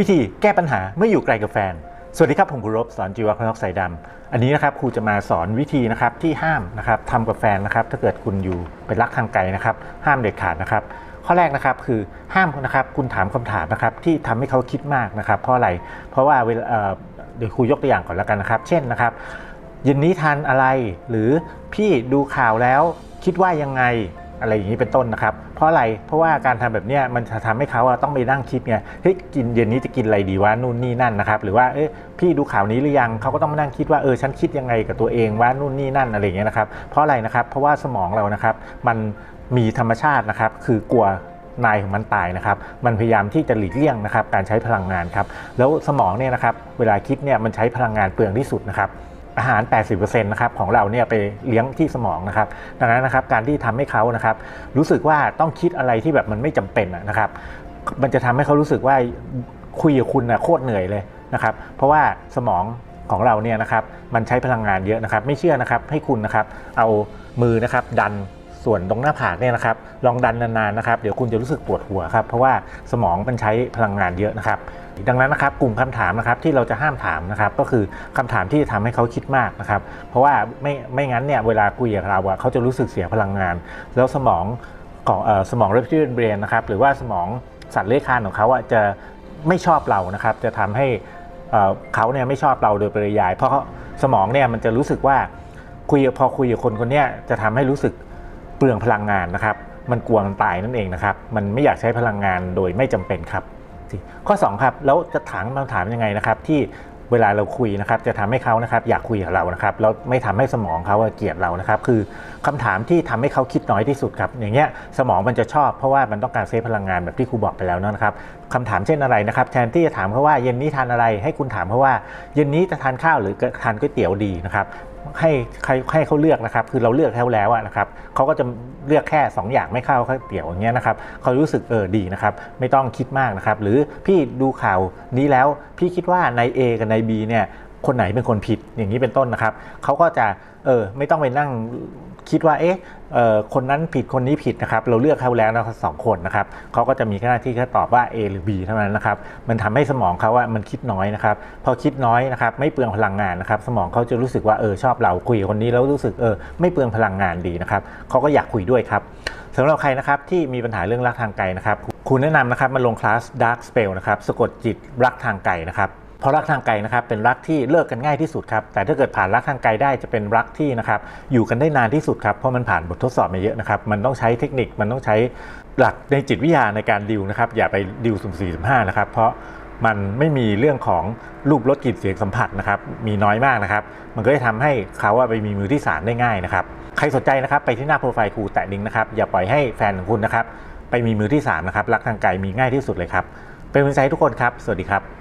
วิธีแก้ปัญหาเมื่ออยู่ไกลกับแฟน สวัสดีครับผมครูรบสอนจีวะพนกสายดำอันนี้นะครับครูจะมาสอนวิธีนะครับที่ห้ามนะครับทำกับแฟนนะครับ ถ้าเกิดคุณอยู่เป็นรักทางไกลนะครับ ห้ามเด็ดขาดนะครับ ข้อแรกนะครับคือห้ามนะครับคุณถามคำถามนะครับที่ทำให้เขาคิดมากนะครับ เพราะอะไรเพราะว่าเวลาเดี๋ยวครูยกตัวอย่างก่อนแล้วกันนะครับ เช่นนะครับเย็นนี้ทานอะไรหรือพี่ดูข่าวแล้วคิดว่ายังไง อะไรอย่างนี้เป็นต้นนะครับ เพราะอะไร เพราะว่าการทำแบบเนี้ยมันจะทำให้เขาต้องไปนั่งคิดไง เฮ้ยกินเย็นนี้จะกินอะไรดีวะนู่นนี่นั่นนะครับ หรือว่าเอ้ยพี่ดูข่าวนี้หรือยังเขาก็ต้องมานั่งคิดว่าเออฉันคิดยังไงกับตัวเองว่านู่นนี่นั่นอะไรอย่างเงี้ยนะครับ เพราะอะไรนะครับ เพราะว่าสมองเรานะครับ มันมีธรรมชาตินะครับ คือกลัวนายของมันตายนะครับ มันพยายามที่จะหลีกเลี่ยงนะครับ การใช้พลังงานครับ แล้วสมองเนี่ยนะครับ เวลาคิดเนี่ยมันใช้พลังงานเปลืองที่สุดนะครับ อาหาร 80%นะครับของเราเนี่ยไปเลี้ยงที่สมองนะครับ ดังนั้นนะครับการที่ทำให้เขานะครับรู้สึกว่าต้องคิดอะไรที่แบบมันไม่จำเป็นนะครับ มันจะทำให้เขารู้สึกว่าคุยกับคุณนะโคตรเหนื่อยเลยนะครับ เพราะว่าสมองของเราเนี่ยนะครับมันใช้พลังงานเยอะนะครับ ไม่เชื่อนะครับให้คุณนะครับเอามือนะครับดัน ส่วนตรงหน้าผากเนี่ยนะครับลองดันนานๆนะครับเดี๋ยวคุณจะรู้สึกปวดหัวครับเพราะว่าสมองมันใช้พลังงานเยอะนะครับ ดังนั้นนะครับกลุ่มคำถามนะครับที่เราจะห้ามถามนะครับก็คือคำถามที่จะทำให้เขาคิดมากนะครับ เพราะว่าไม่ไม่งั้นเนี่ยเวลาคุยกับเราอะเขาจะรู้สึกเสียพลังงาน แล้วสมองของสมอง reptilian brain นะครับหรือว่าสมองสัตว์เลื้อยคลานของเขาอะจะไม่ชอบเรานะครับจะทำให้เขาเนี่ยไม่ชอบเราโดยปริยาย เพราะสมองเนี่ยมันจะรู้สึกว่าคุยพอคุยกับคนคนนี้จะทำให้รู้สึก เปลืองพลังงานนะครับ มันกลัวมันตายนั่นเองนะครับ มันไม่อยากใช้พลังงานโดยไม่จำเป็นครับ ข้อ 2 ครับ แล้วจะถามคำถามยังไงนะครับ ที่เวลาเราคุยนะครับ จะทำให้เขานะครับ อยากคุยกับเรานะครับแล้วไม่ทำให้สมองเขาเกลียดเรานะครับ คือคำถามที่ทำให้เขาคิดน้อยที่สุดครับ อย่างเงี้ยสมองมันจะชอบเพราะว่ามันต้องการเซฟพลังงานแบบที่ครูบอกไปแล้วนะครับคำถามเช่นอะไรนะครับแทนที่จะถามเขาว่าเย็นนี้ทานอะไรให้คุณถามเขาว่า เย็นนี้จะทานข้าวหรือทานก๋วยเตี๋ยวดีนะครับ ให้ใครให้เขาเลือกนะครับ คือเราเลือกแล้วแล้วนะครับเขาก็จะเลือกแค่ 2 อย่างไม่ข้าวข้าวเตี๋ยวอย่างเงี้ยนะครับเขารู้สึกเออดีนะครับ ไม่ต้องคิดมากนะครับ หรือพี่ดูข่าวนี้แล้วพี่คิดว่านาย A กับนาย B เนี่ยคนไหนเป็นคนผิดอย่างนี้เป็นต้นนะครับเขาก็จะเออไม่ต้องไปนั่ง คิดว่าเอ๊ะคนนั้นผิดคนนี้ผิดนะครับ เราเลือกเขาแล้วนะสองคนนะครับเขาก็จะมีหน้าที่แค่ตอบว่า A หรือ B เท่านั้นนะครับ มันทำให้สมองเขาว่ามันคิดน้อยนะครับ พอคิดน้อยนะครับ ไม่เปลืองพลังงานนะครับ สมองเขาจะรู้สึกว่าเออชอบเราคุยคนนี้แล้วรู้สึกเออไม่เปลืองพลังงานดีนะครับเขาก็อยากคุยด้วยครับสำหรับใครนะครับที่มีปัญหาเรื่องรักทางไกลนะครับคุณแนะนำนะครับมาลงคลาส Dark Spell นะครับสะกดจิตรักทางไกลนะครับ เพราะรักทางไกลนะครับเป็นรักที่เลิกกันง่ายที่สุดครับแต่ถ้าเกิดผ่านรักทางไกลได้จะเป็นรักที่นะครับอยู่กันได้นานที่สุดครับเพราะมันผ่านบททดสอบมาเยอะนะครับมันต้องใช้เทคนิคมันต้องใช้หลักในจิตวิทยาในการดิวนะครับอย่าไปดิวสุ่มสี่สุ่มห้านะครับเพราะมันไม่มีเรื่องของรูปรสกลิ่นเสียงสัมผัสนะครับมีน้อยมากนะครับ มันก็จะทำให้เขาอะไปมีมือที่สามได้ง่ายนะครับใครสนใจนะครับไปที่หน้าโปรไฟล์ครูแตะลิงก์นะครับอย่าปล่อยให้แฟนของคุณนะครับไปมีมือที่สามนะครับรักทางไกลมีง่ายที่สุดเลยครับ เป็นกำลังใจให้ทุกคนครับ สวัสดีครับ